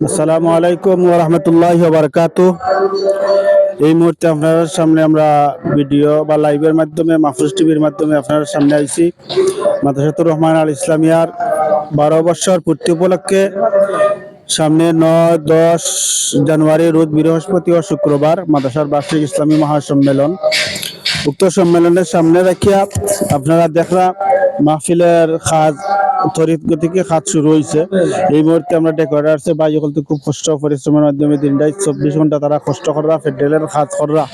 আসসালামু আলাইকুম ওয়া রাহমাতুল্লাহি ওয়া বারাকাতু এই মুহূর্তে আপনার সামনে আমরা ভিডিও বা লাইভের মাধ্যমে, মাহফুজ টিভির মাধ্যমে আপনার সামনে আইছি। মাদ্রাসাতুর রহমান আল ইসলামিয়ার বারো বছর পূর্তি উপলক্ষে সামনে নয়, দশ জানুয়ারি রোজ বৃহস্পতি ও শুক্রবার মাদ্রাসার বার্ষিক ইসলামী মহাসম্মেলন। উক্ত সম্মেলনের সামনে রাখিয়া আপনারা দেখরা মাহফিলের খাজ তরিত গতিকে শুরু হয়েছে এই মুহূর্তে আমরা ডেকোরেটার্সে বা সকলতে খুব কষ্ট পরিশ্রমের মাধ্যমে দিনটাই চব্বিশ ঘণ্টা তারা কষ্ট করা ফেডারেলের খাত করা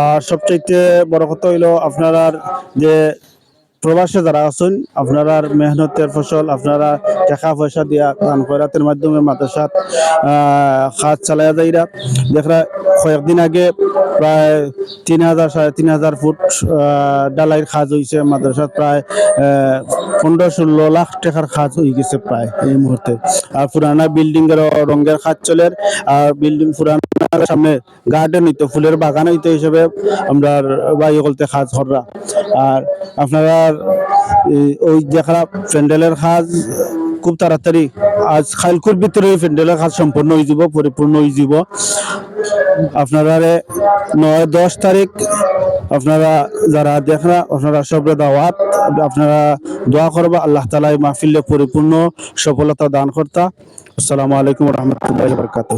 আর সবচাইতে বড় কথা হইল আপনারা যে প্রবাসে যারা আছেন, আপনারা মেহনতের ফসল, আপনারা টাকা পয়সা দিয়া দান খয়রাতের মাধ্যমে মাদ্রাসাত খাত চালাইয়া যাইরা। দেখরা কয়েকদিন আগে প্রায় তিন হাজার, সাড়ে তিন হাজার ফুট ডালাইয়ের খাজ হয়েছে মাদ্রাসার, প্রায় পনেরো ষোলো লাখ টাকার খাজ হয়ে গেছে প্রায় এই মুহূর্তে। আর পুরানা বিল্ডিং এর রঙের খাজ চলে, আর বিল্ডিং পুরানার সামনে গার্ডেন হইতো, ফুলের বাগান হইতো হিসেবে আমরা বাড়ি বলতে খাজ হররা। আর আপনারা ওই দেখা প্যান্ডেলের খাজ, খুব তাড়াতাড়ি, আজ খাইলকুর ভিতরে প্যান্ডেলের কাজ সম্পূর্ণ হয়ে যাব, পরিপূর্ণ হয়ে যাব। আপনারা নয়, দশ তারিখ আপনারা যারা দেখরা, আপনারা সবরে দাওয়াত, আপনারা দোয়া করবা, আল্লাহ তালা মাহফিল্লে পরিপূর্ণ সফলতা দান কর্তা। আসসালামু আলাইকুম রহমতুল্লাহ বরকাত